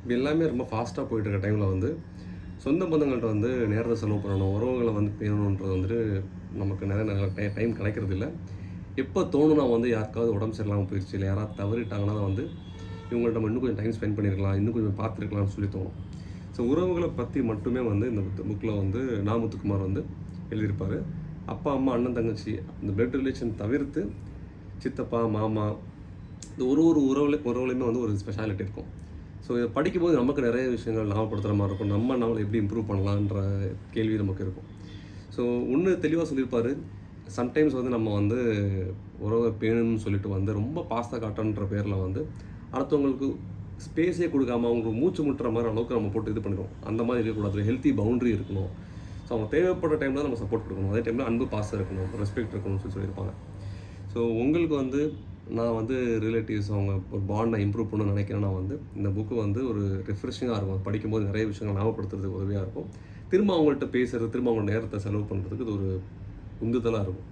இப்போ எல்லாமே ரொம்ப ஃபாஸ்ட்டாக போயிட்டு இருக்க டைமில் வந்து சொந்த பந்தங்கள்கிட்ட வந்து நேரத்தை செலவு பண்ணணும் உறவுகளை வந்து பேணணுன்றது வந்துட்டு நமக்கு நிறைய நிறைய டைம் கிடைக்கிறது இல்லை. எப்போ தோணுனா வந்து யாருக்காவது உடம்பு சரியில்லாமல் போயிடுச்சு இல்லை யாராவது தவறிட்டாங்கன்னா வந்து இவங்கள்ட்ட நம்ம இன்னும் கொஞ்சம் டைம் ஸ்பெண்ட் பண்ணியிருக்கலாம் இன்னும் கொஞ்சம் பார்த்துருக்கலாம்னு சொல்லி தோணும். ஸோ உறவுகளை பற்றி மட்டுமே வந்து இந்த புக்கில் வந்து நாமுத்துக்குமார் வந்து எழுதியிருப்பார். அப்பா அம்மா அண்ணன் தங்கச்சி இந்த பிளட் ரிலேஷன் தவிர்த்து சித்தப்பா மாமா இந்த ஒரு ஒரு உறவுல உறவுலையுமே வந்து ஒரு ஸ்பெஷாலிட்டி இருக்கும். ஸோ இதை படிக்கும்போது நமக்கு நிறைய விஷயங்கள் ஞாபகப்படுத்துகிற மாதிரி இருக்கும். நம்ம நம்மளை எப்படி இம்ப்ரூவ் பண்ணலான்ற கேள்வி நமக்கு இருக்கும். ஸோ ஒன்று தெளிவாக சொல்லியிருப்பார். சம்டைம்ஸ் வந்து நம்ம வந்து உறவை பேணும்னு சொல்லிட்டு வந்து ரொம்ப பாஸ்தா காட்டன்ற பேரில் வந்து அடுத்தவங்களுக்கு ஸ்பேஸே கொடுக்காம அவங்களுக்கு மூச்சு முட்டுற மாதிரி அளவுக்கு நம்ம போட்டு இது பண்ணிடுவோம். அந்த மாதிரி இருக்கக்கூடாது. ஹெல்த்தி பவுண்டரி இருக்கணும். ஸோ அவங்க தேவைப்படுற டைமில் நம்ம சப்போர்ட் கொடுக்கணும். அதே டைமில் அன்பு பாசம் இருக்கணும். ரெஸ்பெக்ட் இருக்கணும்னு சொல்லி சொல்லியிருப்பாங்க. ஸோ உங்களுக்கு வந்து நான் வந்து ரிலேட்டிவ்ஸ் அவங்க ஒரு பாண்டை இம்ப்ரூவ் பண்ணணும்னு நினைக்கிறேன். நான் வந்து இந்த புக்கு வந்து ஒரு ரிஃப்ரெஷிங்காக இருக்கும். படிக்கும்போது நிறைய விஷயங்கள் ஞாபகப்படுத்துறதுக்கு உதவியாக இருக்கும். திரும்ப அவங்கள்ட்ட பேசுகிறது திரும்ப அவங்க நேரத்தை செலவு பண்ணுறதுக்கு இது ஒரு உந்துதலாக இருக்கும்.